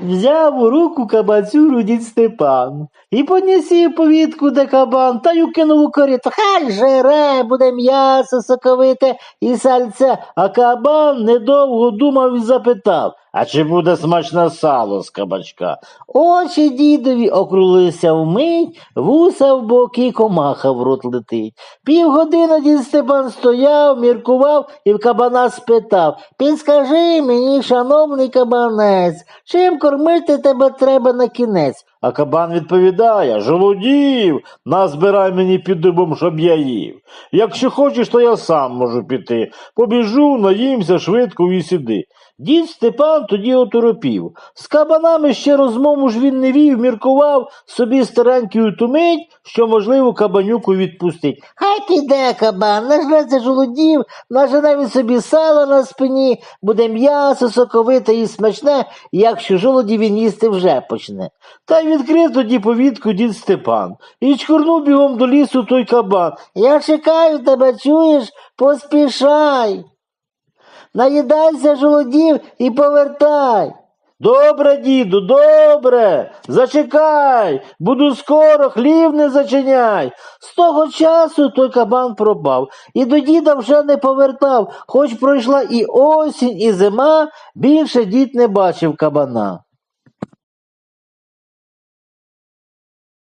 Взяв у руку кабацюру дід Степан і понісів повітку, де кабан, та й укинув у корито. Хай жере, буде м'ясо соковите і сальце. А кабан недовго думав і запитав, а чи буде смачне сало з кабачка? Очі дідові окрулися вмить, вуса в боки, комаха в рот летить. Півгодини дід Степан стояв, міркував і в кабана спитав Підскажи мені, шановний кабанець, чим кормити тебе треба на кінець? А кабан відповідає Жолудів, назбирай мені під дубом, щоб я їв. Якщо хочеш, то я сам можу піти. Побіжу, наїмся швидко і сіди. Дід Степан тоді оторопів. З кабанами ще розмову ж він не вів, міркував собі старенькою тумить, що, можливо, кабанюку відпустить. Хай піде кабан, нажреться жолудів, нажене він собі сала на спині, буде м'ясо соковите і смачне, якщо жолоді він їсти вже почне. Та й відкрив тоді повітку дід Степан і чкурнув бігом до лісу той кабан. Я чекаю тебе, чуєш, поспішай. Наїдайся жолодів і повертай. Добре, діду, добре. Зачекай, буду скоро, хлів не зачиняй. З того часу той кабан пропав, і до діда вже не повертав, хоч пройшла і осінь, і зима, більше дід не бачив кабана.